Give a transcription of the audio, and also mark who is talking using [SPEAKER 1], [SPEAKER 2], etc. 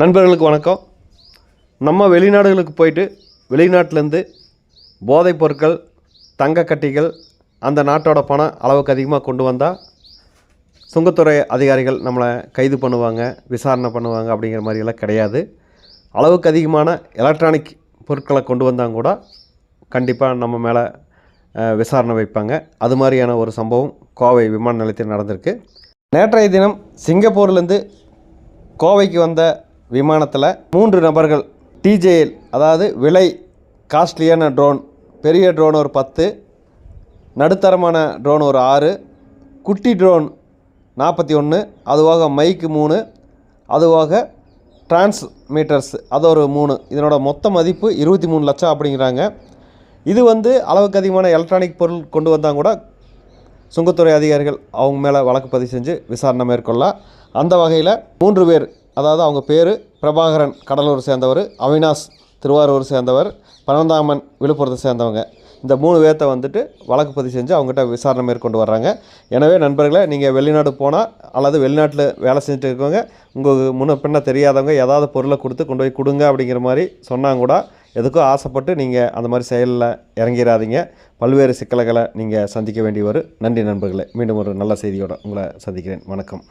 [SPEAKER 1] நண்பர்களுக்கு வணக்கம். நம்ம வெளிநாடுகளுக்கு போயிட்டு வெளிநாட்டிலேருந்து போதைப் பொருட்கள் தங்க கட்டிகள் அந்த நாட்டோட பணம் அளவுக்கு அதிகமாக கொண்டு வந்தால் சுங்கத்துறை அதிகாரிகள் நம்மளை கைது பண்ணுவாங்க விசாரணை பண்ணுவாங்க அப்படிங்கிற மாதிரியெல்லாம் கிடையாது. அளவுக்கு அதிகமான எலக்ட்ரானிக் பொருட்களை கொண்டு வந்தாங்க கூட கண்டிப்பாக நம்ம மேலே விசாரணை வைப்பாங்க. அது மாதிரியான ஒரு சம்பவம் கோவை விமான நிலையத்தில் நடந்திருக்கு. நேற்றைய தினம் சிங்கப்பூர்லேருந்து கோவைக்கு வந்த விமானத்தில் மூன்று நபர்கள் டிஜேஎல் அதாவது விலை காஸ்ட்லியான ட்ரோன் பெரிய ட்ரோன் ஒரு பத்து நடுத்தரமான ட்ரோன் ஒரு ஆறு குட்டி ட்ரோன் நாற்பத்தி ஒன்று அதுவாக மைக்கு மூணு அதுவாக டிரான்ஸ்மீட்டர்ஸ் அது ஒரு மூணு. இதனோட மொத்த மதிப்பு இருபத்தி மூணு லட்சம் அப்படிங்கிறாங்க. இது வந்து அளவுக்கு அதிகமான எலக்ட்ரானிக் பொருள் கொண்டு வந்தால் கூட சுங்கத்துறை அதிகாரிகள் அவங்க மேலே வழக்கு பதிவு செஞ்சு விசாரணை மேற்கொள்ளலாம். அந்த வகையில் மூன்று பேர் அதாவது அவங்க பேர் பிரபாகரன் கடலூர் சேர்ந்தவர் அவினாஷ் திருவாரூர் சேர்ந்தவர் பனந்தாமன் விழுப்புரத்தை சேர்ந்தவங்க. இந்த மூணு பேர்த்த வந்துட்டு வழக்கு பதிவு செஞ்சு அவங்ககிட்ட விசாரணை மேற்கொண்டு வர்றாங்க. எனவே நண்பர்களே நீங்கள் வெளிநாடு போனால் அல்லது வெளிநாட்டில் வேலை செஞ்சுட்டு இருக்கவங்க உங்களுக்கு முன்ன பின்ன தெரியாதவங்க ஏதாவது பொருளை கொடுத்து கொண்டு போய் கொடுங்க அப்படிங்கிற மாதிரி சொன்னாங்க கூட எதுக்கும் ஆசைப்பட்டு நீங்கள் அந்த மாதிரி செயலில் இறங்கிடாதீங்க பல்வேறு சிக்கல்களை நீங்கள் சந்திக்க வேண்டி வரும். நன்றி நண்பர்களே. மீண்டும் ஒரு நல்ல செய்தியோட உங்களை சந்திக்கிறேன். வணக்கம்.